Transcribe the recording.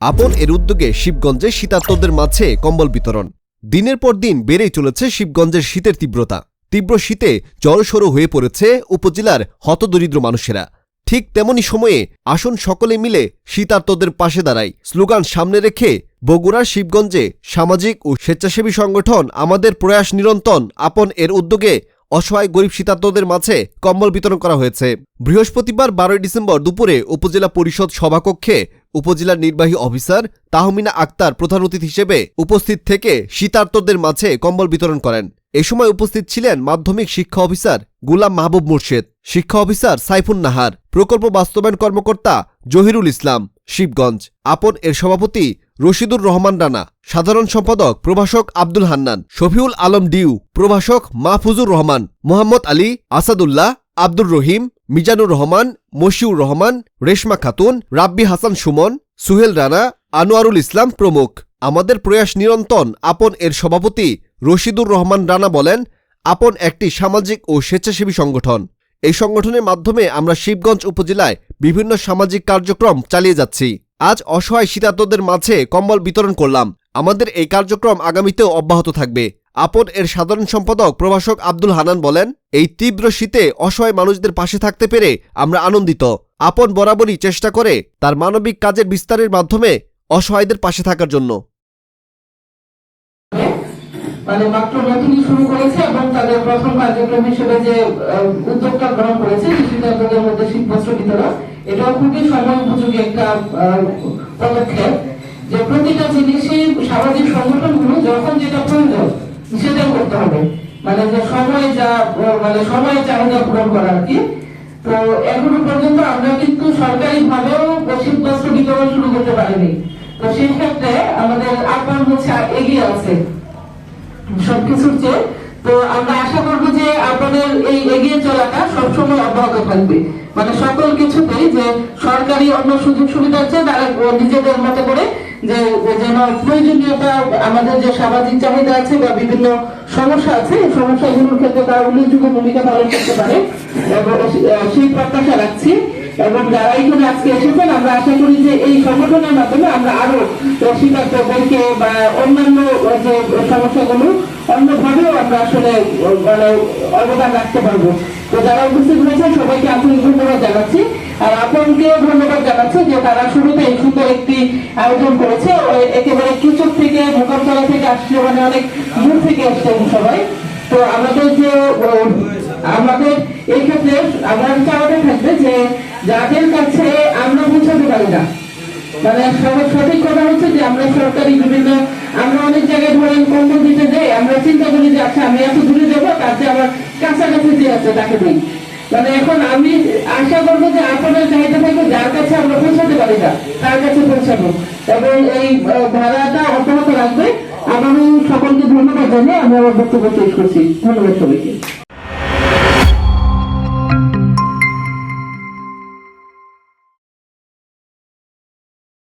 আপন এর উদ্যোগে শিবগঞ্জে শীতার্তদের মাঝে কম্বল বিতরণ। দিনের পর দিন বেড়েই চলেছে শিবগঞ্জের শীতের তীব্রতা। তীব্র শীতে জড়সড়ো হয়ে পড়েছে উপজেলার হতদরিদ্র মানুষেরা। ঠিক তেমনি সময়ে আসন সকলে মিলে শীতার্তদের পাশে দাঁড়াই স্লোগান সামনে রেখে বগুড়ার শিবগঞ্জে সামাজিক ও স্বেচ্ছাসেবী সংগঠন আমাদের প্রয়াস নিরন্তন আপন এর উদ্যোগে অসহায় গরিব শীতার্তদের মাঝে কম্বল বিতরণ করা হয়েছে। বৃহস্পতিবার বারোই ডিসেম্বর দুপুরে উপজেলা পরিষদ সভাকক্ষে উপজেলার নির্বাহী অফিসার তাহমিনা আক্তার প্রধান অতিথি হিসেবে উপস্থিত থেকে শীতার্তদের মাঝে কম্বল বিতরণ করেন। এ সময় উপস্থিত ছিলেন মাধ্যমিক শিক্ষা অফিসার গুলাম মাহবুব মুর্শেদ, শিক্ষা অফিসার সাইফুন নাহার, প্রকল্প বাস্তবায়ন কর্মকর্তা জহিরুল ইসলাম, শিবগঞ্জ। আপন এর সভাপতি রশিদুর রহমান রানা, সাধারণ সম্পাদক, প্রভাষক আব্দুল হান্নান, শফিউল আলম ডিউ, প্রভাষক মাহফুজুর রহমান, মোহাম্মদ আলী, আসাদুল্লাহ, আব্দুর রহিম, মিজানুর রহমান, মশিউর রহমান, রেশমা খাতুন, রাব্বি হাসান সুমন, সুহেল রানা, আনোয়ারুল ইসলাম প্রমুখ। আমাদের প্রয়াস নিরন্তন আপন এর সভাপতি রশিদুর রহমান রানা বলেন, আপন একটি সামাজিক ও স্বেচ্ছাসেবী সংগঠন। এই সংগঠনের মাধ্যমে আমরা শিবগঞ্জ উপজেলায় বিভিন্ন সামাজিক কার্যক্রম চালিয়ে যাচ্ছি। আজ অসহায় শীতার্তদের মাঝে কম্বল বিতরণ করলাম। আমাদের এই কার্যক্রম আগামীতেও অব্যাহত থাকবে। আপন এর সাধারণ সম্পাদক প্রভাষক আব্দুল হানান বলেন, এই তীব্র শীতে অসহায় মানুষদের পাশে থাকতে পেরে আমরা আনন্দিত। আপন বরাবরই চেষ্টা করে তার মানবিক কাজের বিস্তারের মাধ্যমে অসহায়দের পাশে থাকার জন্য। মানে মাত্র নতুনই শুরু করেছে এবং তাদের প্রথম কার্যক্রম হিসেবে যে উদ্যোগটা গ্রহণ করেছে শীতার্থদের মধ্যে শীত বস্ত্র বিতরণ। এটাও খুবই সময় উপযোগী একটা পদক্ষেপ যে প্রতিটা জিনিসই সামাজিক সংগঠনগুলো যখন যেটা প্রয়োজন সেটাই করতে হবে। মানে যে সময় যা মানে সময় চাহিদা পূরণ করা আর কি। তো এখনও পর্যন্ত আমরা কিন্তু সরকারি ভাবেও শীত বস্ত্র বিতরণ শুরু করতে পারিনি। তো সেই ক্ষেত্রে আমাদের আহ্বান হচ্ছে এগিয়ে আছে। সবকিছুর চেয়ে তো আমরা আশা করব যে আপনাদের এই এগিয়ে চলাটা সবসময় অব্যাহত থাকবে। মানে সকল কিছুতেই যে সরকারি অন্য সুযোগ সুবিধা আছে, তারা নিজেদের মতো করে যে যেন প্রয়োজনীয়তা, আমাদের যে সামাজিক চাহিদা আছে বা বিভিন্ন সমস্যা আছে, এই সমস্যাগুলোর ক্ষেত্রে তারা উল্লেখযোগ্য ভূমিকা পালন করতে পারে। সেই প্রত্যাশা রাখছি। এবং যারা এখানে আজকে এসেছেন, আমরা আশা করি যে এই সংগঠনের মাধ্যমে আমরা আরও শীতার্থদেরকে বা অন্যান্য যে সমস্যাগুলো অন্যভাবেও আমরা আসলে মানে অবদান রাখতে পারব। তো যারা উপস্থিত হয়েছেন সবাইকে আন্তরিক ধন্যবাদ জানাচ্ছি। আর আপনকে ধন্যবাদ জানাচ্ছি যে তারা শুরুতে এই সুন্দর একটি আয়োজন করেছে। একেবারে কিচক থেকে মোকামতলা থেকে আসছে মানে অনেক দূর থেকে এসছেন সবাই। তো আমাদের যে আমাদের এই ক্ষেত্রে, আমার চাওয়াটা থাকবে যে যাদের কাছে আমরা পৌঁছাতে পারি না মানে সঠিক কথা হচ্ছে যে আমরা সরকারি বিভিন্ন, আমরা অনেক জায়গায় ধরেন কম্বল দিতে যাই, আমরা চিন্তা করি যে আচ্ছা আমি এত দূরে যাব চেয়ে আমার কাছাকাছি যে আছে, তাকে দিই। মানে এখন আমি আশা করব যে আপনাদের চাহিদা থাকবে যার কাছে আমরা পৌঁছাতে পারি না, তার কাছে পৌঁছাবো। এবং এই ধারাটা অব্যাহত রাখবে। আমারও সকলকে ধন্যবাদ জানিয়ে আমি আমার বক্তব্য শেষ করছি। ধন্যবাদ সবাইকে।